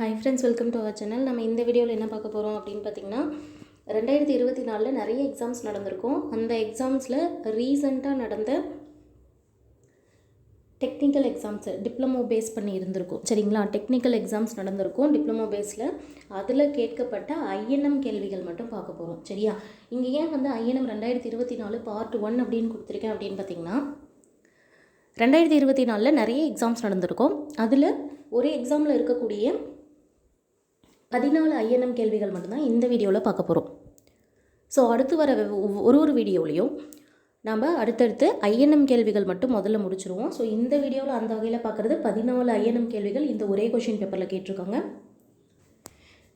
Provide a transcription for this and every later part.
Hi friends welcome to our channel நம்ம இந்த வீடியோவில் என்ன பார்க்க போகிறோம் அப்படின்னு பார்த்தீங்கன்னா ரெண்டாயிரத்தி இருபத்தி நாலில் நிறைய எக்ஸாம்ஸ் நடந்திருக்கும். அந்த எக்ஸாம்ஸில் ரீசண்டாக நடந்த டெக்னிக்கல் எக்ஸாம்ஸ் டிப்ளமோ பேஸ் பண்ணி இருந்திருக்கும். சரிங்களா? டெக்னிக்கல் எக்ஸாம்ஸ் நடந்திருக்கும். டிப்ளமோ பேஸில் அதில் கேட்கப்பட்ட ஐஎன்எம் கேள்விகள் மட்டும் பார்க்க போகிறோம் சரியா? இங்கே ஏன் வந்து ஐஎன்எம் ரெண்டாயிரத்தி இருபத்தி நாலு பார்ட் ஒன் அப்படின்னு கொடுத்துருக்கேன் அப்படின்னு பார்த்தீங்கன்னா ரெண்டாயிரத்தி இருபத்தி நாலில் நிறைய எக்ஸாம்ஸ் நடந்திருக்கும். அதில் ஒரு எக்ஸாமில் இருக்கக்கூடிய பதினாலு ஐஎன்எம் கேள்விகள் மட்டும்தான் இந்த வீடியோவில் பார்க்க போகிறோம் ஸோ அடுத்து வர ஒரு ஒரு வீடியோலையும் நம்ம அடுத்தடுத்து ஐஎன்எம் கேள்விகள் மட்டும் முதல்ல முடிச்சிருவோம். ஸோ இந்த வீடியோவில் அந்த வகையில் பார்க்குறது பதினாலு ஐஎன்எம் கேள்விகள் இந்த ஒரே கொஷின் பேப்பரில் கேட்டிருக்காங்க.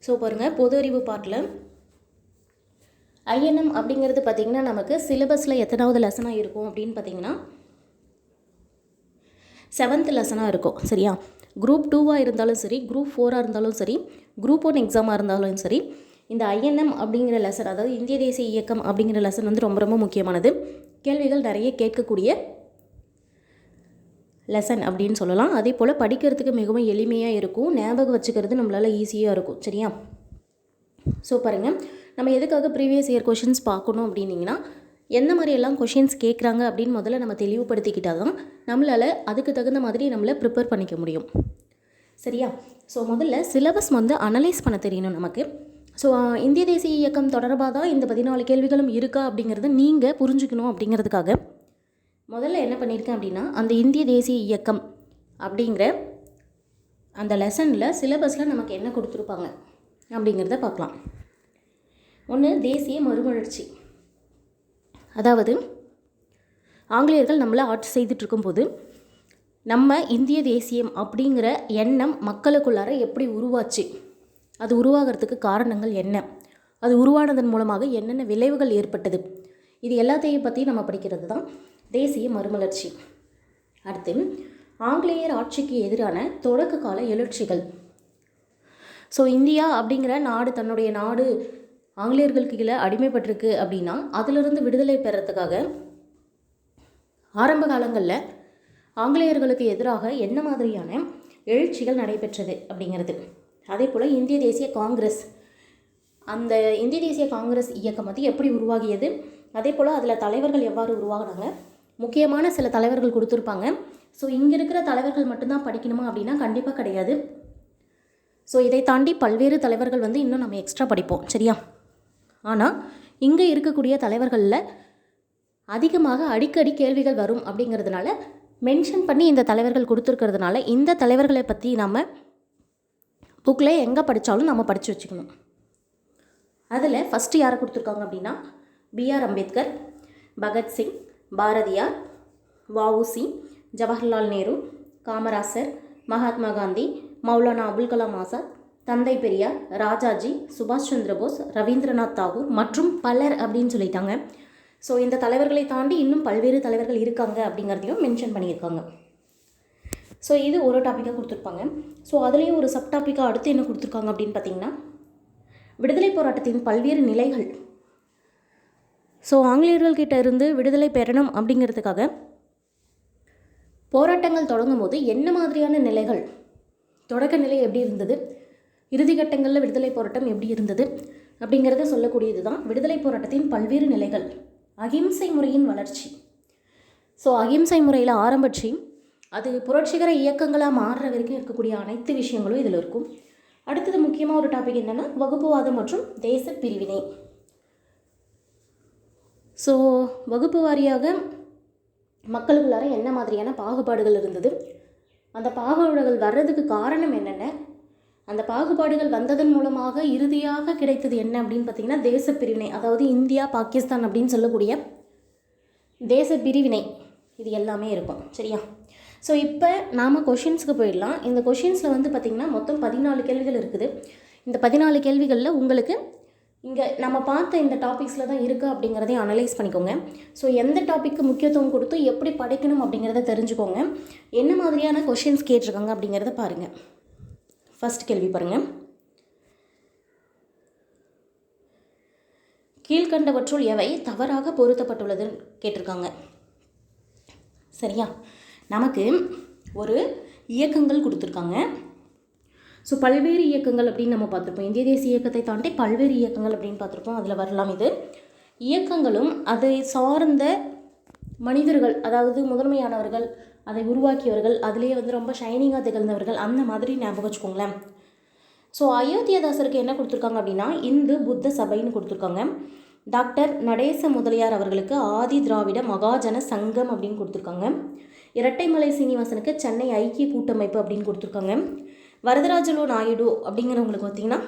ஸோ பாருங்கள் பொது அறிவு பார்ட்டில் ஐஎன்எம் அப்படிங்கிறது பார்த்திங்கன்னா நமக்கு சிலபஸில் எத்தனாவது லெசனாக இருக்கும் அப்படின்னு பார்த்தீங்கன்னா செவன்த் லெசனாக இருக்கும் சரியா? குரூப் டூவாக இருந்தாலும் சரி குரூப் ஃபோராக இருந்தாலும் சரி குரூப் ஒன் எக்ஸாமாக இருந்தாலும் சரி இந்த ஐஎன்எம் அப்படிங்கிற லெசன் அதாவது இந்திய தேசிய இயக்கம் அப்படிங்கிற லெசன் வந்து ரொம்ப ரொம்ப முக்கியமானது. கேள்விகள் நிறைய கேட்கக்கூடிய லெசன் அப்படின்னு சொல்லலாம். அதே போல் படிக்கிறதுக்கு மிகவும் எளிமையாக இருக்கும். ஞாபகம் வச்சுக்கிறது நம்மளால் ஈஸியாக இருக்கும். சரியா? ஸோ பாருங்கள் நம்ம எதுக்காக ப்ரீவியஸ் இயர் கொஷின்ஸ் பார்க்கணும் அப்படின்னீங்கன்னா எந்த மாதிரியெல்லாம் கொஷின்ஸ் கேட்குறாங்க அப்படின்னு முதல்ல நம்ம தெளிவுபடுத்திக்கிட்டால் தான் நம்மளால் அதுக்கு தகுந்த மாதிரி நம்மளை ப்ரிப்பேர் பண்ணிக்க முடியும். சரியா? ஸோ முதல்ல சிலபஸ் வந்து அனலைஸ் பண்ண தெரியணும் நமக்கு. ஸோ இந்திய தேசிய இயக்கம் தொடர்பாக தான் இந்த பதினாலு கேள்விகளும் இருக்கா அப்படிங்கிறத நீங்கள் புரிஞ்சுக்கணும் அப்படிங்கிறதுக்காக. முதல்ல என்ன பண்ணியிருக்கேன் அப்படின்னா அந்த இந்திய தேசிய இயக்கம் அப்படிங்கிற அந்த லெசனில் சிலபஸில் நமக்கு என்ன கொடுத்துருப்பாங்க அப்படிங்கிறத பார்க்கலாம். ஒன்று தேசிய மறுமலர்ச்சி. அதாவது ஆங்கிலேயர்கள் நம்மளை ஆட்சி செய்துட்டு இருக்கும்போது நம்ம இந்திய தேசியம் அப்படிங்கிற எண்ணம் மக்களுக்குள்ளார எப்படி உருவாச்சு? அது உருவாகிறதுக்கு காரணங்கள் என்ன? அது உருவானதன் மூலமாக என்னென்ன விளைவுகள் ஏற்பட்டது? இது எல்லாத்தையும் பற்றி நம்ம படிக்கிறது தான் தேசிய மறுமலர்ச்சி. அடுத்து ஆங்கிலேயர் ஆட்சிக்கு எதிரான தொடக்க கால எழுச்சிகள். ஸோ இந்தியா அப்படிங்கிற நாடு தன்னுடைய நாடு ஆங்கிலேயர்களுக்கு கீழே அடிமைப்பட்டிருக்கு அப்படின்னா அதிலிருந்து விடுதலை பெறத்துக்காக ஆரம்ப காலங்களில் ஆங்கிலேயர்களுக்கு எதிராக என்ன மாதிரியான எழுச்சிகள் நடைபெற்றது அப்படிங்கிறது. அதே போல் இந்திய தேசிய காங்கிரஸ் அந்த இந்திய தேசிய காங்கிரஸ் இயக்கம் வந்து எப்படி உருவாகியது? அதே போல் அதில் தலைவர்கள் எவ்வாறு உருவாகினாங்க? முக்கியமான சில தலைவர்கள் கொடுத்துருப்பாங்க. ஸோ இங்கே இருக்கிற தலைவர்கள் மட்டும்தான் படிக்கணுமா அப்படின்னா கண்டிப்பாக கிடையாது. ஸோ இதை தாண்டி பல்வேறு தலைவர்கள் வந்து இன்னும் நம்ம எக்ஸ்ட்ரா படிப்போம். சரியா? ஆனால் இங்கே இருக்கக்கூடிய தலைவர்களில் அதிகமாக அடிக்கடி கேள்விகள் வரும் அப்படிங்கிறதுனால மென்ஷன் பண்ணி இந்த தலைவர்கள் கொடுத்துருக்கிறதுனால இந்த தலைவர்களை பற்றி நம்ம புக்கில் எங்கே படித்தாலும் நம்ம படித்து வச்சுக்கணும். அதில் ஃபஸ்ட்டு யாரை கொடுத்துருக்காங்க அப்படின்னா பிஆர் அம்பேத்கர் பகத்சிங் பாரதியார் வஉசி ஜவஹர்லால் நேரு காமராசர் மகாத்மா காந்தி மௌலானா அபுல் கலாம் ஆசாத் தந்தை பெரியார் ராஜாஜி சுபாஷ் சந்திர போஸ் ரவீந்திரநாத் தாகூர் மற்றும் பலர் அப்படின்னு சொல்லிட்டாங்க. ஸோ இந்த தலைவர்களை தாண்டி இன்னும் பல்வேறு தலைவர்கள் இருக்காங்க அப்படிங்கிறதையும் மென்ஷன் பண்ணியிருக்காங்க. ஸோ இது ஒரு டாப்பிக்காக கொடுத்துருப்பாங்க. ஸோ அதுலேயும் ஒரு சப் டாப்பிக்காக அடுத்து என்ன கொடுத்துருக்காங்க அப்படின்னு பார்த்தீங்கன்னா விடுதலை போராட்டத்தின் பல்வேறு நிலைகள். ஸோ ஆங்கிலேயர்கள்கிட்ட இருந்து விடுதலை பெறணும் அப்படிங்கிறதுக்காக போராட்டங்கள் தொடங்கும் போது என்ன மாதிரியான நிலைகள் தொடக்க நிலை எப்படி இருந்தது இறுதிக்கட்டங்களில் விடுதலை போராட்டம் எப்படி இருந்தது அப்படிங்கிறத சொல்லக்கூடியது தான் விடுதலை போராட்டத்தின் பல்வேறு நிலைகள். அகிம்சை முறையின் வளர்ச்சி. ஸோ அகிம்சை முறையில் ஆரம்பிச்சு அது புரட்சிகர இயக்கங்களாக மாறுற வரைக்கும் இருக்கக்கூடிய அனைத்து விஷயங்களும் இதில் இருக்கும். அடுத்தது முக்கியமாக ஒரு டாபிக் என்னென்னா வகுப்புவாதம் மற்றும் தேச பிரிவினை. ஸோ வகுப்பு வாரியாக மக்களுக்குள்ளார என்ன மாதிரியான பாகுபாடுகள் இருந்தது? அந்த பாகுபாடுகள் வர்றதுக்கு காரணம் என்னென்ன? அந்த பாகுபாடுகள் வந்ததன் மூலமாக இறுதியாக கிடைத்தது என்ன அப்படின்னு பார்த்தீங்கன்னா தேச பிரிவினை அதாவது இந்தியா பாகிஸ்தான் அப்படின்னு சொல்லக்கூடிய தேச பிரிவினை இது எல்லாமே இருக்கும் சரியா? ஸோ இப்போ நாம் கொஷின்ஸுக்கு போயிடலாம். இந்த கொஷின்ஸில் வந்து பார்த்திங்கன்னா மொத்தம் பதினாலு கேள்விகள் இருக்குது. இந்த பதினாலு கேள்விகளில் உங்களுக்கு இங்கே நம்ம பார்த்த இந்த டாபிக்ஸில் தான் இருக்குது அப்படிங்கிறதையும் அனலைஸ் பண்ணிக்கோங்க. ஸோ எந்த டாப்பிக்கு முக்கியத்துவம் கொடுத்து எப்படி படிக்கணும் அப்படிங்கிறத தெரிஞ்சுக்கோங்க. என்ன மாதிரியான கொஷின்ஸ் கேட்டிருக்காங்க அப்படிங்கிறத பாருங்கள் ஃபர்ஸ்ட் கேள்வி பாருங்கள் கீழ்கண்டவற்றுள் எவை தவறாக பொருத்தப்பட்டுள்ளதுன்னு கேட்டிருக்காங்க. சரியா? நமக்கு ஒரு இயக்கங்கள் கொடுத்துருக்காங்க. ஸோ பல்வேறு இயக்கங்கள் அப்படின்னு நம்ம பார்த்துருப்போம். இந்திய தேசிய இயக்கத்தை தாண்டி பல்வேறு இயக்கங்கள் அப்படின்னு பார்த்துருப்போம். அதில் வரலாம் இது. இயக்கங்களும் அதை சார்ந்த மனிதர்கள் அதாவது முதன்மையானவர்கள் அதை உருவாக்கியவர்கள் அதுலேயே வந்து ரொம்ப ஷைனிங்காக திகழ்ந்தவர்கள் அந்த மாதிரி ஞாபகம் வச்சுக்கோங்களேன். ஸோ அயோத்தியதாசருக்கு என்ன கொடுத்துருக்காங்க அப்படின்னா இந்து புத்த சபைன்னு கொடுத்துருக்காங்க. டாக்டர் நடேச முதலியார் அவர்களுக்கு ஆதி திராவிட மகாஜன சங்கம் அப்படின்னு கொடுத்துருக்காங்க. இரட்டைமலை சீனிவாசனுக்கு சென்னை ஐக்கிய கூட்டமைப்பு அப்படின்னு கொடுத்துருக்காங்க. வரதராஜலு நாயுடு அப்படிங்கிறவங்களுக்கு பார்த்தீங்கன்னா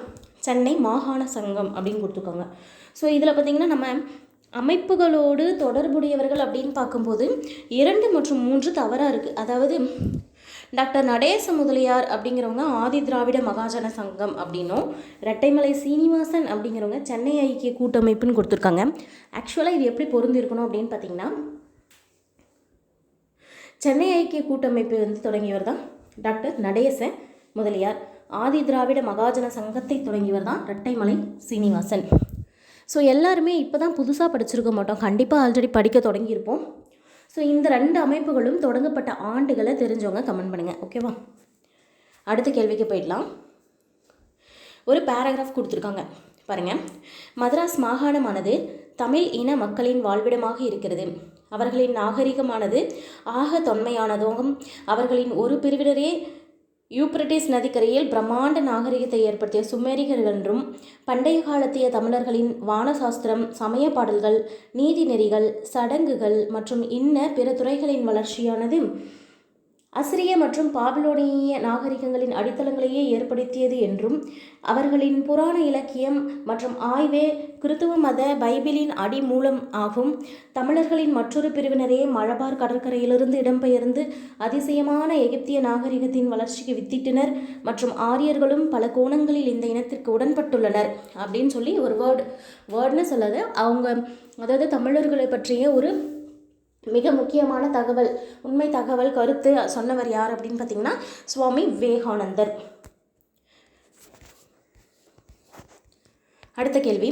சென்னை மாகாண சங்கம் அப்படின்னு கொடுத்துருக்காங்க. ஸோ இதில் பார்த்தீங்கன்னா நம்ம அமைப்புகளோடு தொடர்புடையவர்கள் அப்படின்னு பார்க்கும்போது இரண்டு மற்றும் மூன்று தவறாக இருக்குது அதாவது டாக்டர் நடேச முதலியார் அப்படிங்கிறவங்க ஆதி திராவிட மகாஜன சங்கம் அப்படின்னும் ரெட்டைமலை சீனிவாசன் அப்படிங்கிறவங்க சென்னை ஐக்கிய கூட்டமைப்புன்னு கொடுத்துருக்காங்க. ஆக்சுவலாக இது எப்படி பொருந்திருக்கணும் அப்படின்னு பார்த்தீங்கன்னா சென்னை ஐக்கிய கூட்டமைப்பு வந்து தொடங்கியவர் தான் டாக்டர் நடேச முதலியார். ஆதி திராவிட மகாஜன சங்கத்தை தொடங்கியவர் தான் ரெட்டைமலை சீனிவாசன். ஸோ எல்லாருமே இப்போ தான் புதுசாக படிச்சிருக்க மாட்டோம். கண்டிப்பாக ஆல்ரெடி படிக்க தொடங்கியிருப்போம். ஸோ இந்த ரெண்டு அமைப்புகளும் தொடங்கப்பட்ட ஆண்டுகளை தெரிஞ்சவங்க கமெண்ட் பண்ணுங்கள் ஓகேவா அடுத்த கேள்விக்கு போயிடலாம். ஒரு பேராகிராஃப் கொடுத்துருக்காங்க. பாருங்கள் மதராஸ் மாகாணமானது தமிழ் இன மக்களின் வாழ்விடமாக இருக்கிறது. அவர்களின் நாகரிகமானது ஆக தொன்மையானதும் அவர்களின் ஒரு பிரிவினரே யூப்ரட்டிஸ் நதிக்கரையில் பிரம்மாண்ட நாகரிகத்தை ஏற்படுத்திய சுமேரிகர்கள் என்றும் பண்டைய காலத்திய தமிழர்களின் வானசாஸ்திரம் சமய பாடல்கள் நீதிநெறிகள் சடங்குகள் மற்றும் இன்ன பிற துறைகளின் வளர்ச்சியானது அசிரிய மற்றும் பாபிலோனிய நாகரிகங்களின் அடித்தளங்களையே ஏற்படுத்தியது என்றும் அவர்களின் புராண இலக்கியம் மற்றும் ஆய்வே கிறித்துவ மத பைபிளின் அடிமூலம் ஆகும். தமிழர்களின் மற்றொரு பிரிவினரே மலபார் கடற்கரையிலிருந்து இடம்பெயர்ந்து அதிசயமான எகிப்திய நாகரிகத்தின் வளர்ச்சிக்கு வித்திட்டனர் மற்றும் ஆரியர்களும் பல கோணங்களில் இந்த இனத்திற்கு உடன்பட்டுள்ளனர் அப்படின்னு சொல்லி ஒரு வேர்டு வேர்டுன்னு சொல்லது. அவங்க அதாவது தமிழர்களை பற்றிய ஒரு மிக முக்கியமான தகவல் உண்மை தகவல் கருத்து சொன்னவர் யார் அப்படின்னு பார்த்தீங்கன்னா சுவாமி விவேகானந்தர். அடுத்த கேள்வி.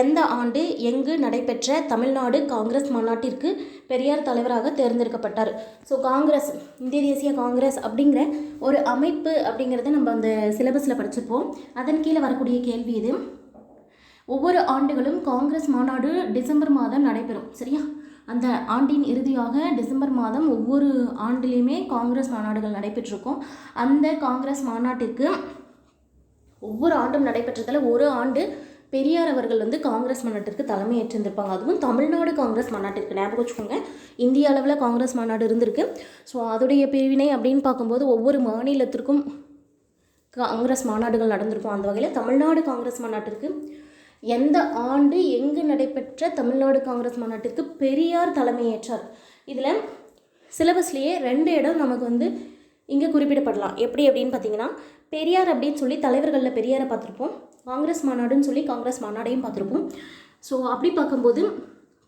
எந்த ஆண்டு எங்கு நடைபெற்ற தமிழ்நாடு காங்கிரஸ் மாநாட்டிற்கு பெரியார் தலைவராக தேர்ந்தெடுக்கப்பட்டார்? ஸோ காங்கிரஸ் இந்திய தேசிய காங்கிரஸ் அப்படிங்கிற ஒரு அமைப்பு அப்படிங்கிறத நம்ம அந்த சிலபஸில் படிச்சிருப்போம். அதன் கீழே வரக்கூடிய கேள்வி இது. ஒவ்வொரு ஆண்டுகளும் காங்கிரஸ் மாநாடு டிசம்பர் மாதம் நடைபெறும் சரியா? அந்த ஆண்டின் இறுதியாக டிசம்பர் மாதம் ஒவ்வொரு ஆண்டிலையுமே காங்கிரஸ் மாநாடுகள் நடைபெற்றிருக்கும். அந்த காங்கிரஸ் மாநாட்டிற்கு ஒவ்வொரு ஆண்டும் நடைபெற்றதில் ஒரு ஆண்டு பெரியார் அவர்கள் வந்து காங்கிரஸ் மாநாட்டிற்கு தலைமையேற்றிருந்திருப்பாங்க. அதுவும் தமிழ்நாடு காங்கிரஸ் மாநாட்டிற்கு ஞாபகம் வச்சுக்கோங்க. இந்திய அளவில் காங்கிரஸ் மாநாடு இருந்திருக்கு. ஸோ அதோடைய பிரிவினை அப்படின்னு பார்க்கும்போது ஒவ்வொரு மாநிலத்திற்கும் காங்கிரஸ் மாநாடுகள் நடந்திருக்கும். அந்த வகையில் தமிழ்நாடு காங்கிரஸ் மாநாட்டிற்கு எந்த ஆண்டு எங்கு நடைபெற்ற தமிழ்நாடு காங்கிரஸ் மாநாட்டுக்கு பெரியார் தலைமையேற்றார்? இதில் சிலபஸ்லேயே ரெண்டு இடம் நமக்கு வந்து இங்கே குறிப்பிடப்படலாம். எப்படி அப்படின்னு பார்த்தீங்கன்னா பெரியார் அப்படின்னு சொல்லி தலைவர்களில் பெரியாரை பார்த்துருப்போம். காங்கிரஸ் மாநாடுன்னு சொல்லி காங்கிரஸ் மாநாடையும் பார்த்துருப்போம். ஸோ அப்படி பார்க்கும்போது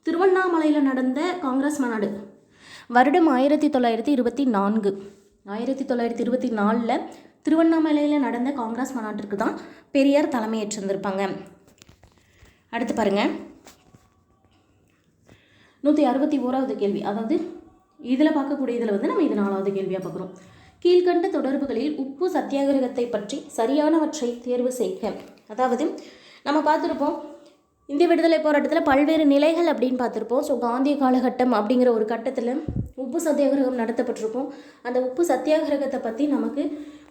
திருவண்ணாமலையில் நடந்த காங்கிரஸ் மாநாடு வருடம் ஆயிரத்தி தொள்ளாயிரத்தி இருபத்தி நான்கு. ஆயிரத்தி தொள்ளாயிரத்தி இருபத்தி நாலில் திருவண்ணாமலையில் நடந்த காங்கிரஸ் மாநாட்டிற்கு தான் பெரியார் தலைமையேற்றிருந்திருப்பாங்க. அடுத்து பாருங்கள் நூற்றி அறுபத்தி ஓராவது கேள்வி. அதாவது இதில் பார்க்கக்கூடிய இதில் வந்து நம்ம இது நாலாவது கேள்வியாக பார்க்குறோம். கீழ்கண்ட தொடர்புகளில் உப்பு சத்தியாகிரகத்தை பற்றி சரியானவற்றை தேர்வு செய்க. அதாவது நம்ம பார்த்துருப்போம் இந்திய விடுதலை போராட்டத்தில் பல்வேறு நிலைகள் அப்படின்னு பார்த்துருப்போம். ஸோ காந்திய காலகட்டம் அப்படிங்கிற ஒரு கட்டத்தில் உப்பு சத்தியாகிரகம் நடத்தப்பட்டிருப்போம் அந்த உப்பு சத்தியாகிரகத்தை பற்றி நமக்கு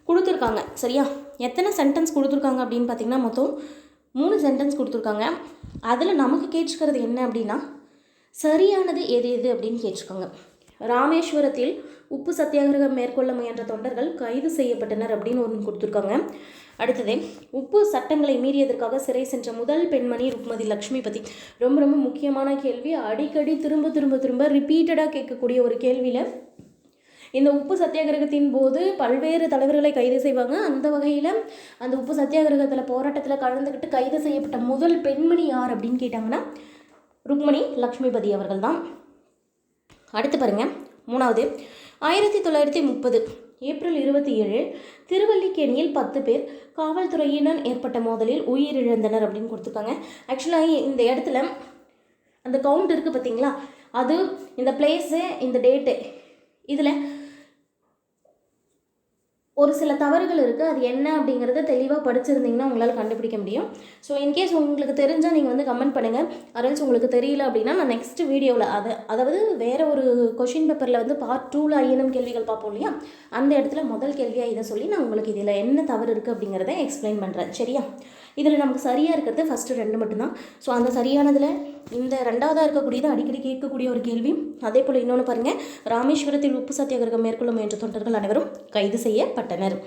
கொடுத்துருக்காங்க. சரியா? எத்தனை சென்டென்ஸ் கொடுத்துருக்காங்க அப்படின்னு பார்த்தீங்கன்னா மொத்தம் மூணு சென்டென்ஸ் கொடுத்துருக்காங்க. அதில் நமக்கு கேட்டுக்கிறது என்ன அப்படின்னா சரியானது எது எது அப்படின்னு கேட்டிருக்காங்க. ராமேஸ்வரத்தில் உப்பு சத்தியாகிரகம் மேற்கொள்ள முயன்ற தொண்டர்கள் கைது செய்யப்பட்டனர் அப்படின்னு ஒன்று கொடுத்துருக்காங்க. அடுத்தது உப்பு சட்டங்களை மீறியதற்காக சிறை சென்ற முதல் பெண்மணி ருக்மதி லக்ஷ்மி பற்றி ரொம்ப ரொம்ப முக்கியமான கேள்வி. அடிக்கடி திரும்ப திரும்ப திரும்ப ரிப்பீட்டடாக கேட்கக்கூடிய ஒரு கேள்வியில் இந்த உப்பு சத்தியாகிரகத்தின் போது பல்வேறு தலைவர்களை கைது செய்வாங்க. அந்த வகையில் அந்த உப்பு சத்தியாகிரகத்தில் போராட்டத்தில் கலந்துக்கிட்டு கைது செய்யப்பட்ட முதல் பெண்மணி யார் அப்படின்னு கேட்டாங்கன்னா ருக்மணி லக்ஷ்மிபதி அவர்கள் தான் அடுத்து பாருங்க மூணாவது. ஆயிரத்தி தொள்ளாயிரத்தி முப்பது ஏப்ரல் இருபத்தி ஏழு திருவல்லிக்கேணியில் பத்து பேர் காவல்துறையினர் ஏற்பட்ட மோதலில் உயிரிழந்தனர் அப்படின்னு கொடுத்துருக்காங்க. ஆக்சுவலாக இந்த இடத்துல அந்த கவுண்ட் இருக்குது பார்த்தீங்களா அது இந்த பிளேஸு இந்த டேட்டு இதில் ஒரு சில தவறுகள் இருக்குது அது என்ன அப்படிங்கிறத தெளிவாக படிச்சிருந்தீங்கன்னா உங்களால் கண்டுபிடிக்க முடியும். ஸோ இன்கேஸ் உங்களுக்கு தெரிஞ்சால் நீங்கள் வந்து கமெண்ட் பண்ணுங்கள் அரேஞ்ச் உங்களுக்கு தெரியல அப்படின்னா நான் நெக்ஸ்ட் வீடியோவில் அதை அதாவது வேறு ஒரு கொஷின் பேப்பரில் வந்து பார்ட் டூவில் ஐயனம் கேள்விகள் பார்ப்போம் இல்லையா? அந்த இடத்துல முதல் கேள்வியாக இதை சொல்லி நான் உங்களுக்கு இதில் என்ன தவறு இருக்குது அப்படிங்கிறத எக்ஸ்பிளைன் பண்ணுறேன் சரியா? இதில் நமக்கு சரியாக இருக்கிறது ஃபஸ்ட்டு ரெண்டு மட்டும்தான். ஸோ அந்த சரியானதில் இந்த ரெண்டாவதாக இருக்கக்கூடியது அடிக்கடி கேட்கக்கூடிய ஒரு கேள்வி. அதே போல் இன்னொன்று பாருங்கள் ராமேஸ்வரத்தில் உப்பு சத்தியாகிரகம் மேற்கொள்ள முயன்ற தொண்டர்கள் அனைவரும் கைது செய்யப்பட்டனர்.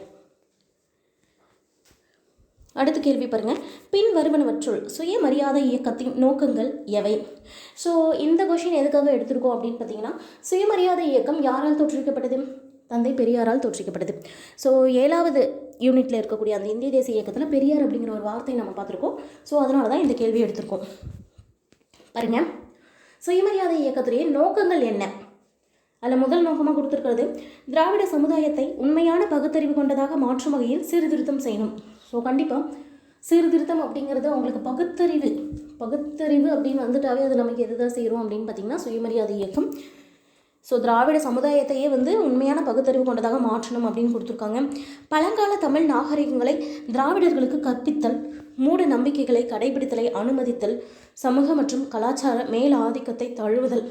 அடுத்த கேள்வி பாருங்கள் பின் வருவனவற்றுள் சுயமரியாதை இயக்கத்தின் நோக்கங்கள் எவை? ஸோ இந்த கொஷின் எதுக்காக எடுத்திருக்கோம் அப்படின்னு பார்த்தீங்கன்னா சுயமரியாதை இயக்கம் யாரால் தோற்றுவிக்கப்பட்டது? தந்தை பெரியாரால் தோற்றுவிக்கப்பட்டது. ஸோ ஏழாவது யூனிட்டில் இருக்கக்கூடிய அந்த இந்திய தேசிய இயக்கத்தில் பெரியார் அப்படிங்கிற ஒரு வார்த்தையை நம்ம பார்த்துருக்கோம். ஸோ அதனால தான் இந்த கேள்வி எடுத்திருக்கோம். பாருங்க. சுயமரியாதை இயக்கத்துடைய நோக்கங்கள் என்ன? அதில் முதல் நோக்கமாக கொடுத்துருக்கிறது திராவிட சமுதாயத்தை உண்மையான பகுத்தறிவு கொண்டதாக மாற்றும் வகையில் சீர்திருத்தம் செய்யணும். ஸோ கண்டிப்பாக சீர்திருத்தம் அப்படிங்கிறது அவங்களுக்கு பகுத்தறிவு பகுத்தறிவு அப்படின்னு வந்துட்டாவே அது நமக்கு எதுதான் செய்கிறோம் அப்படின்னு பார்த்தீங்கன்னா சுயமரியாதை இயக்கம். ஸோ திராவிட சமுதாயத்தையே வந்து உண்மையான பகுத்தறிவு கொண்டதாக மாற்றணும் அப்படின்னு கொடுத்துருக்காங்க. பழங்கால தமிழ் நாகரிகங்களை திராவிடர்களுக்கு கற்பித்தல் மூட நம்பிக்கைகளை கடைபிடித்தலை அனுமதித்தல் சமூக மற்றும் கலாச்சார மேல் ஆதிக்கத்தை தழுவுதல்.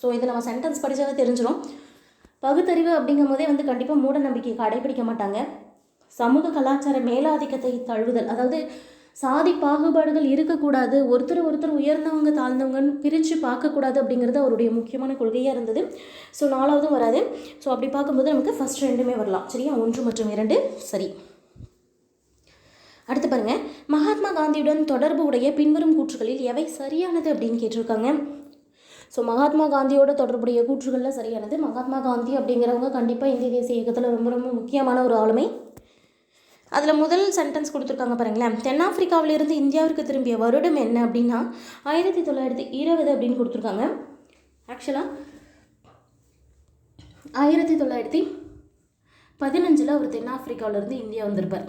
ஸோ இதை நம்ம சென்டென்ஸ் படித்தாவே தெரிஞ்சிடும் பகுத்தறிவு அப்படிங்கும் போதே வந்து கண்டிப்பாக மூட நம்பிக்கை கடைபிடிக்க மாட்டாங்க. சமூக கலாச்சார மேலாதிக்கத்தை தழுவுதல் அதாவது சாதி பாகுபாடுகள் இருக்கக்கூடாது ஒருத்தர் ஒருத்தர் உயர்ந்தவங்க தாழ்ந்தவங்கன்னு பிரித்து பார்க்கக்கூடாது அப்படிங்கிறது அவருடைய முக்கியமான கொள்கையாக இருந்தது. ஸோ நாலாவதும் வராது. ஸோ அப்படி பார்க்கும்போது நமக்கு ஃபஸ்ட் ரெண்டுமே வரலாம். சரியா? ஒன்று மற்றும் இரண்டு. சரி. அடுத்து பாருங்க. மகாத்மா காந்தியுடன் தொடர்பு உடைய பின்வரும் கூற்றுகளில் எவை சரியானது அப்படின்னு கேட்டிருக்காங்க. ஸோ மகாத்மா காந்தியோட தொடர்புடைய கூற்றுகளில் சரியானது. மகாத்மா காந்தி அப்படிங்கிறவங்க கண்டிப்பாக இந்திய தேசிய இயக்கத்தில் ரொம்ப ரொம்ப முக்கியமான ஒரு ஆளுமை. அதில் முதல் சென்டென்ஸ் கொடுத்துருக்காங்க பாருங்களேன். தென்னாப்பிரிக்காவிலிருந்து இந்தியாவிற்கு திரும்பிய வருடம் என்ன அப்படின்னா ஆயிரத்தி தொள்ளாயிரத்தி இருபது அப்படின்னு கொடுத்துருக்காங்க. ஆக்சுவலாக ஆயிரத்தி தொள்ளாயிரத்தி பதினஞ்சில் அவர் தென்னாப்பிரிக்காவிலிருந்து இந்தியா வந்திருப்பார்.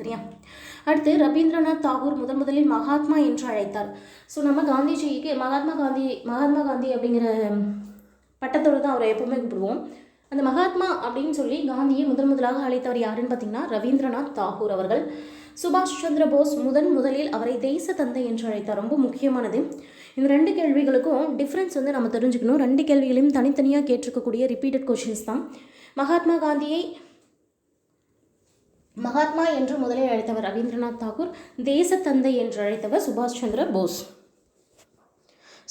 சரியா? அடுத்து ரவீந்திரநாத் தாகூர் முதன் முதலில் மகாத்மா என்று அழைத்தார். ஸோ நம்ம காந்திஜிக்கு மகாத்மா காந்தி மகாத்மா காந்தி அப்படிங்கிற பட்டத்தோடு தான் அவரை எப்பவுமே கூப்பிடுவோம். அந்த மகாத்மா அப்படின்னு சொல்லி காந்தியை முதன் முதலாக அழைத்தவர் யாருன்னு பார்த்தீங்கன்னா ரவீந்திரநாத் தாகூர் அவர்கள். சுபாஷ் சந்திர போஸ் முதன் முதலில் அவரை தேச தந்தை என்று அழைத்தார். ரொம்ப முக்கியமானது. இந்த ரெண்டு கேள்விகளுக்கும் டிஃப்ரென்ஸ் வந்து நம்ம தெரிஞ்சுக்கணும். ரெண்டு கேள்விகளையும் தனித்தனியாக கேட்டிருக்கக்கூடிய ரிப்பீட்டட் கொஷின்ஸ் தான். மகாத்மா காந்தியை மகாத்மா என்று முதலில் அழைத்தவர் ரவீந்திரநாத் தாகூர் தேசத்தந்தை என்று அழைத்தவர் சுபாஷ் Chandra Bose.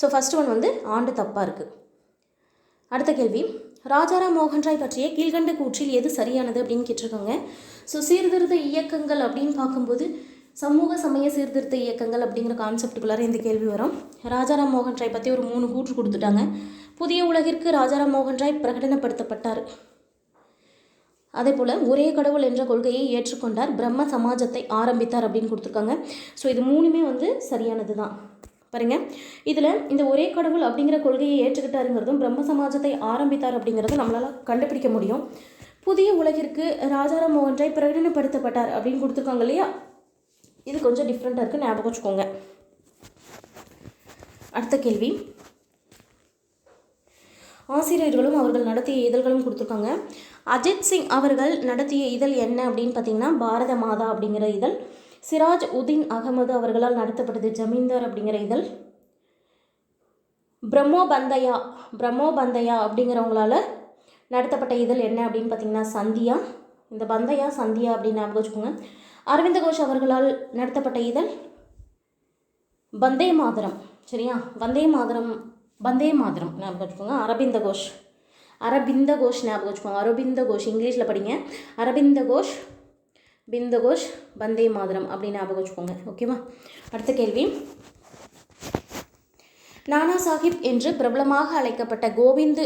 So first one வந்து ஆண்டு தப்பாக இருக்குது அடுத்த கேள்வி. ராஜாராம் மோகன் ராய் பற்றிய கீழ்கண்ட கூற்றில் எது சரியானது அப்படின்னு கேட்டிருக்காங்க. ஸோ சீர்திருத்த இயக்கங்கள் அப்படின்னு பார்க்கும்போது சமூக சமய சீர்திருத்த இயக்கங்கள் அப்படிங்கிற கான்செப்டுக்குள்ளார இந்த கேள்வி வரும். ராஜாராம் மோகன் ராய் பற்றி ஒரு மூணு கூற்று கொடுத்துட்டாங்க. புதிய உலகிற்கு ராஜாராம் மோகன் ராய் பிரகடனப்படுத்தப்பட்டார். அதே போல் ஒரே கடவுள் என்ற கொள்கையை ஏற்றுக்கொண்டார். பிரம்ம சமாஜத்தை ஆரம்பித்தார் அப்படின்னு கொடுத்துருக்காங்க. ஸோ இது மூணுமே வந்து சரியானது தான் பாருங்கள் இதில் இந்த ஒரே கடவுள் அப்படிங்கிற கொள்கையை ஏற்றுக்கிட்டாருங்கிறதும் பிரம்ம சமாஜத்தை ஆரம்பித்தார் அப்படிங்கிறதும் நம்மளால் கண்டுபிடிக்க முடியும். புதிய உலகிற்கு ராஜாராம் மோகன் ராய் பிரகடனப்படுத்தப்பட்டார் அப்படின்னு கொடுத்துருக்காங்க இல்லையா? இது கொஞ்சம் டிஃப்ரெண்ட்டாக இருக்குது ஞாபகம் வச்சுக்கோங்க. அடுத்த கேள்வி. ஆசிரியர்களும் அவர்கள் நடத்திய இதழ்களும் கொடுத்துருக்காங்க. அஜித் சிங் அவர்கள் நடத்திய இதழ் என்ன அப்படின்னு பார்த்தீங்கன்னா பாரத மாதா அப்படிங்கிற இதழ். சிராஜ் உதீன் அகமது அவர்களால் நடத்தப்பட்டது ஜமீன்தார் அப்படிங்கிற இதழ். பிரம்மோ பந்தயா பிரம்மோ பந்தயா அப்படிங்கிறவங்களால நடத்தப்பட்ட இதழ் என்ன அப்படின்னு பார்த்தீங்கன்னா சந்தியா. இந்த பந்தயா சந்தியா அப்படின்னு ஞாபகம் வச்சுக்கோங்க. அரவிந்த கோஷ் அவர்களால் நடத்தப்பட்ட இதழ் வந்தே மாதரம் சரியா? வந்தே மாதரம் வந்தே மாதரம் ஞாபகம் வச்சுக்கோங்க. அரவிந்த கோஷ் அரபிந்த கோஷ் ஞாபகம் வச்சுக்கோங்க. அரபிந்த கோஷ் இங்கிலீஷில் படிங்க. அரபிந்த கோஷ் பிந்த கோஷ் வந்தே மாதரம் அப்படின்னு ஞாபகம் வச்சுக்கோங்க. ஓகேவா? அடுத்த கேள்வி. நானா சாஹிப் என்று பிரபலமாக அழைக்கப்பட்ட கோவிந்து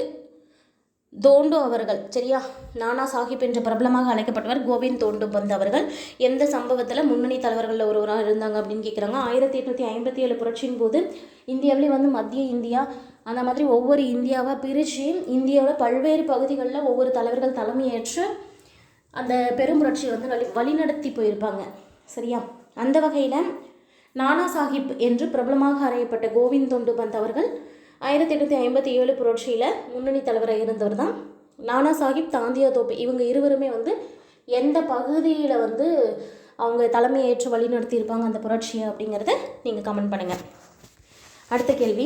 தோண்டு அவர்கள் சரியா? நானா சாஹிப் என்று பிரபலமாக அழைக்கப்பட்டவர் கோவிந்த் தோண்டு பந்த் அவர்கள். எந்த சம்பவத்தில் முன்னணி தலைவர்களில் ஒருவராக இருந்தாங்க அப்படின்னு கேட்குறாங்க ஆயிரத்தி எட்நூற்றி ஐம்பத்தி ஏழு புரட்சியின் போது இந்தியாவிலே வந்து மத்திய இந்தியா அந்த மாதிரி ஒவ்வொரு இந்தியாவாக பிரித்து இந்தியாவில் பல்வேறு பகுதிகளில் ஒவ்வொரு தலைவர்கள் தலைமையேற்று அந்த பெரும்புரட்சியை வந்து வழி வழிநடத்தி போயிருப்பாங்க. சரியா? அந்த வகையில் நானா சாஹிப் என்று பிரபலமாக அறையப்பட்ட கோவிந்த் தொண்டு பந்த் அவர்கள் ஆயிரத்தி எட்நூற்றி ஐம்பத்தி ஏழு புரட்சியில் முன்னணி தலைவராக இருந்தவர் தான். நானா சாஹிப் தாந்தியா தோப்பு இவங்க இருவருமே வந்து எந்த பகுதியில் வந்து அவங்க தலைமையேற்று ஏற்று வழி நடத்தியிருப்பாங்க அந்த புரட்சியை அப்படிங்கிறத நீங்கள் கமெண்ட் பண்ணுங்கள் அடுத்த கேள்வி.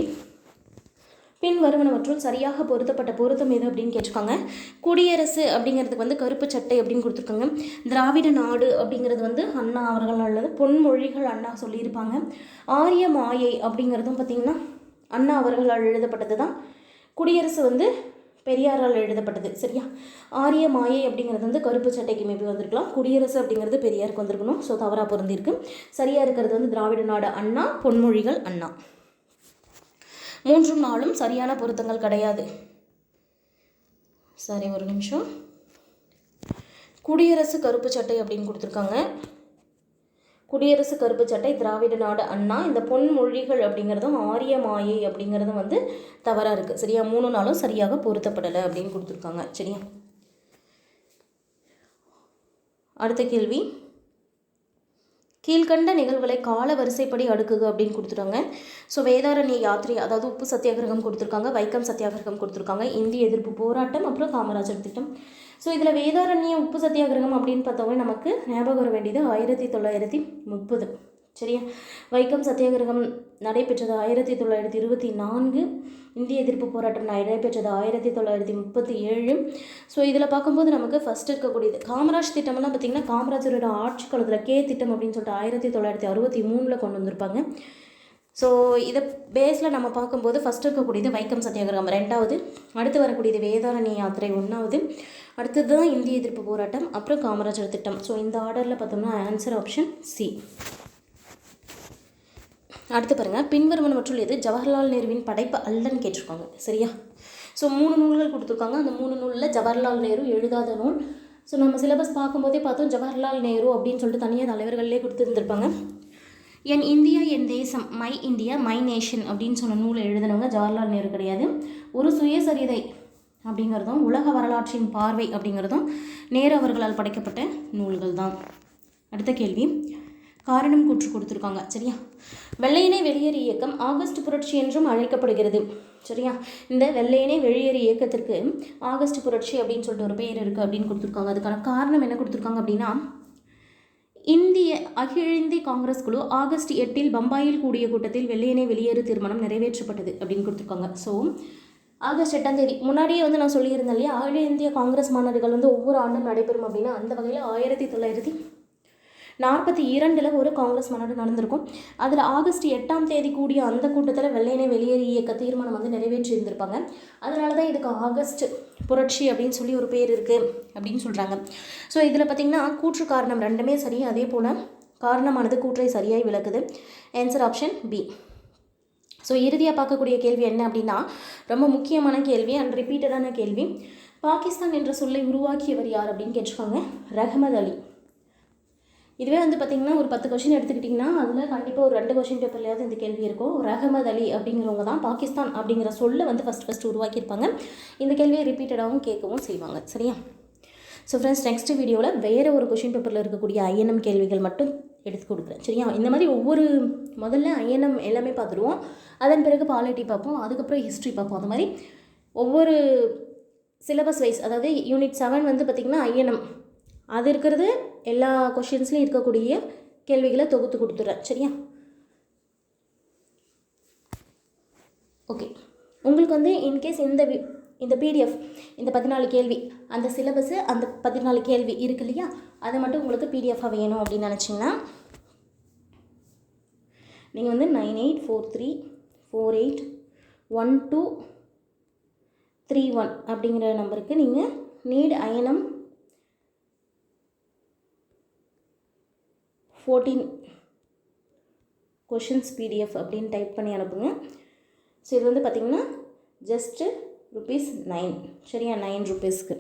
பின் வருவனவற்றுள் சரியாக பொருத்தப்பட்ட பொருத்தம் எது அப்படின்னு கேட்டிருக்காங்க. குடியரசு அப்படிங்கிறதுக்கு வந்து கருப்பு சட்டை அப்படின்னு கொடுத்துருக்காங்க. திராவிட நாடு அப்படிங்கிறது வந்து அண்ணா அவர்கள் அல்லது பொன்மொழிகள் அண்ணா சொல்லியிருப்பாங்க. ஆரிய மாயை அப்படிங்கிறதும் பார்த்திங்கன்னா அண்ணா அவர்களால் எழுதப்பட்டது தான். குடியரசு வந்து பெரியாரால் எழுதப்பட்டது சரியா? ஆரிய மாயை அப்படிங்கிறது வந்து கருப்பு சட்டைக்கு மேபி வந்திருக்கலாம். குடியரசு அப்படிங்கிறது பெரியாருக்கு வந்திருக்கணும். ஸோ தவறாக பொருந்திருக்கு சரியாக இருக்கிறது வந்து திராவிட நாடு அண்ணா பொன்மொழிகள் அண்ணா. மூன்றும் நாளும் சரியான பொருத்தங்கள் கிடையாது. சரி ஒரு நிமிஷம். குடியரசு கருப்பு சட்டை அப்படின்னு கொடுத்துருக்காங்க. குடியரசு கருப்பு சட்டை திராவிட நாடு அண்ணா இந்த பொன்மொழிகள் அப்படிங்கிறதும் ஆரிய மாயை அப்படிங்கிறதும் வந்து தவறாக இருக்குது சரியா? மூணு நாளும் சரியாக பொருத்தப்படலை அப்படின்னு கொடுத்துருக்காங்க. சரியா? அடுத்த கேள்வி. கீழ்கண்ட நிகழ்வுகளை கால வரிசைப்படி அடுக்குக அப்படின்னு கொடுத்துருக்காங்க ஸோ வேதாரண்ய யாத்திரை அதாவது உப்பு சத்தியாகிரகம் கொடுத்துருக்காங்க வைக்கம் சத்தியாகிரகம் கொடுத்துருக்காங்க இந்திய எதிர்ப்பு போராட்டம் அப்புறம் காமராஜர் திட்டம். ஸோ இதில் வேதாரண்ய உப்பு சத்தியாகிரகம் அப்படின்னு பார்த்தோம்னா நமக்கு ஞாபகம் வர வேண்டியது ஆயிரத்தி தொள்ளாயிரத்தி முப்பது. சரியா? வைக்கம் சத்தியாகிரகம் நடைபெற்றது ஆயிரத்தி தொள்ளாயிரத்தி இருபத்தி நான்கு. இந்திய எதிர்ப்பு போராட்டம் நடைபெற்றது ஆயிரத்தி தொள்ளாயிரத்தி முப்பத்தி ஏழு. ஸோ இதில் பார்க்கும்போது நமக்கு ஃபஸ்ட் இருக்கக்கூடியது. காமராஜ் திட்டம்லாம் பார்த்திங்கன்னா காமராஜரோட ஆட்சி காலத்தில் கே திட்டம் அப்படின்னு சொல்லிட்டு ஆயிரத்தி தொள்ளாயிரத்தி அறுபத்தி மூணில் கொண்டு வந்திருப்பாங்க. ஸோ இதை பேஸில் நம்ம பார்க்கும்போது ஃபஸ்ட் இருக்கக்கூடியது வைக்கம் சத்தியாகிரகம் ரெண்டாவது. அடுத்து வரக்கூடியது வேதாரண்ய யாத்திரை ஒன்றாவது அடுத்தது தான் இந்திய எதிர்ப்பு போராட்டம் அப்புறம் காமராஜர் திட்டம். ஸோ இந்த ஆர்டரில் பார்த்தோம்னா ஆன்சர் ஆப்ஷன் சி அடுத்து பாருங்கள் பின்வருவனவற்றுள் எது? ஜவஹர்லால் நேருவின் படைப்பு அல்லன்னு கேட்டிருக்காங்க. சரியா? ஸோ மூணு நூல்கள் கொடுத்துருக்காங்க. அந்த மூணு நூலில் ஜவஹர்லால் நேரு எழுதாத நூல். ஸோ நம்ம சிலபஸ் பார்க்கும்போதே பார்த்தோம் ஜவஹர்லால் நேரு அப்படின்னு சொல்லிட்டு தனியாக தலைவர்கள்லேயே கொடுத்துருந்துருப்பாங்க. என் இந்தியா என் தேசம் மை இந்தியா மை நேஷன் அப்படின்னு சொன்ன நூலை எழுதினவங்க ஜவஹர்லால் நேரு கிடையாது. ஒரு சுயசரிதை அப்படிங்கிறதும் உலக வரலாற்றின் பார்வை அப்படிங்கிறதும் நேரு அவர்களால் படைக்கப்பட்ட நூல்கள் தான் அடுத்த கேள்வி. காரணம் கூற்று கொடுத்துருக்காங்க. சரியா? வெள்ளையனே வெளியேறு இயக்கம் ஆகஸ்ட் புரட்சி என்றும் அழைக்கப்படுகிறது. சரியா? இந்த வெள்ளையனே வெளியேறு இயக்கத்திற்கு ஆகஸ்ட் புரட்சி அப்படின்னு சொல்லிட்டு ஒரு பெயர் இருக்குது அப்படின்னு கொடுத்துருக்காங்க. அதுக்கான காரணம் என்ன கொடுத்துருக்காங்க அப்படின்னா இந்திய அகில இந்திய காங்கிரஸ் குழு ஆகஸ்ட் எட்டில் பம்பாயில் கூடிய கூட்டத்தில் வெள்ளையனே வெளியேறு தீர்மானம் நிறைவேற்றப்பட்டது அப்படின்னு கொடுத்துருக்காங்க. ஸோ ஆகஸ்ட் எட்டாம் தேதி முன்னாடியே வந்து நான் சொல்லியிருந்தேன் இல்லையா? அகில இந்திய காங்கிரஸ் மாநாடுகள் வந்து ஒவ்வொரு ஆண்டும் நடைபெறும் அப்படின்னா அந்த வகையில் ஆயிரத்தி தொள்ளாயிரத்தி நாற்பத்தி இரண்டில் ஒரு காங்கிரஸ் மாநாடு நடந்திருக்கும். அதில் ஆகஸ்ட் எட்டாம் தேதி கூடிய அந்த கூட்டத்தில் வெள்ளையனை வெளியேறி இயக்க தீர்மானம் வந்து நிறைவேற்றி இருந்திருப்பாங்க அதனால தான் இதுக்கு ஆகஸ்ட் புரட்சி அப்படின்னு சொல்லி ஒரு பேர் இருக்குது அப்படின்னு சொல்கிறாங்க ஸோ இதில் பார்த்திங்கன்னா கூற்று காரணம் ரெண்டுமே சரி அதே போல் காரணமானது கூற்றை சரியாய் விளக்குது. ஆன்சர் ஆப்ஷன் பி ஸோ இறுதியாக பார்க்கக்கூடிய கேள்வி என்ன அப்படின்னா ரொம்ப முக்கியமான கேள்வி அண்ட் ரிப்பீட்டடான கேள்வி. பாகிஸ்தான் என்ற சொல்லை உருவாக்கியவர் யார் அப்படின்னு கேட்டிருக்காங்க? ரஹமத் அலி. இதுவே வந்து பார்த்திங்கன்னா ஒரு பத்து கொஷின் எடுத்துக்கிட்டிங்கன்னா அதில் கண்டிப்பாக ஒரு ரெண்டு கொஷின் பேப்பர்லையாவது இந்த கேள்வி இருக்கும். ரஹமத் அலி அப்படிங்கிறவங்க தான் பாகிஸ்தான் அப்படிங்கிற சொல்ல வந்து ஃபஸ்ட் ஃபஸ்ட் உருவாக்கியிருப்பாங்க. இந்த கேள்வியை ரிப்பீட்டடாகவும் கேட்கவும் செய்வாங்க. சரியா? ஸோ ஃப்ரெண்ட்ஸ் நெக்ஸ்ட் வீடியோவில் வேறு ஒரு கொஷின் பேப்பரில் இருக்கக்கூடிய ஐஎன்எம் கேள்விகள் மட்டும் எடுத்து கொடுக்குறேன். சரியா? இந்த மாதிரி ஒவ்வொரு முதல்ல ஐஎன்எம் எல்லாமே பார்த்துருவோம் அதன் பிறகு பாலிட்டி பார்ப்போம். அதுக்கப்புறம் ஹிஸ்ட்ரி பார்ப்போம். அந்த மாதிரி ஒவ்வொரு சிலபஸ் வைஸ் அதாவது யூனிட் செவன் வந்து பார்த்திங்கன்னா ஐஎன்எம் அது இருக்கிறது எல்லா கொஷின்ஸ்லையும் இருக்கக்கூடிய கேள்விகளை தொகுத்து கொடுத்துட்றேன். சரியா? ஓகே உங்களுக்கு வந்து இன்கேஸ் இந்த வி இந்த பிடிஎஃப் இந்த பதினாலு கேள்வி அந்த சிலபஸ்ஸு அந்த பதினாலு கேள்வி இருக்கு இல்லையா? அது மட்டும் உங்களுக்கு பிடிஎஃபாக வேணும் அப்படின்னு நினச்சிங்கன்னா நீங்கள் வந்து nine eight four three four eight one two three one அப்படிங்கிற நம்பருக்கு நீங்கள் need INM fourteen questions PDF அப்படின்னு டைப் பண்ணி அனுப்புங்க. ஸோ இது வந்து பார்த்திங்கன்னா ஜஸ்ட்டு ருபீஸ் நைன் சரியா? நைன் ருபீஸ்க்கு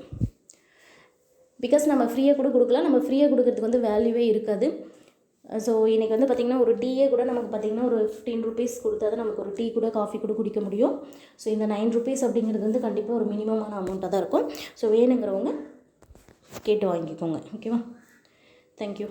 பிகாஸ் நம்ம ஃப்ரீயாக கூட கொடுக்கலாம். நம்ம ஃப்ரீயாக கொடுக்கறதுக்கு வந்து வேல்யூவே இருக்காது. ஸோ இன்றைக்கி வந்து பார்த்திங்கன்னா ஒரு டீயே கூட நமக்கு பார்த்திங்கன்னா ஒரு ஃபிஃப்டீன் ருபீஸ் கொடுத்தா தான் நமக்கு ஒரு டீ கூட காஃபி கூட குடிக்க முடியும். ஸோ இந்த நைன் ருபீஸ் அப்படிங்கிறது வந்து கண்டிப்பாக ஒரு மினிமமான அமௌண்ட்டாக தான் இருக்கும். ஸோ வேணுங்கிறவங்க கேட்டு வாங்கிக்கோங்க. ஓகேவா தேங்க்யூ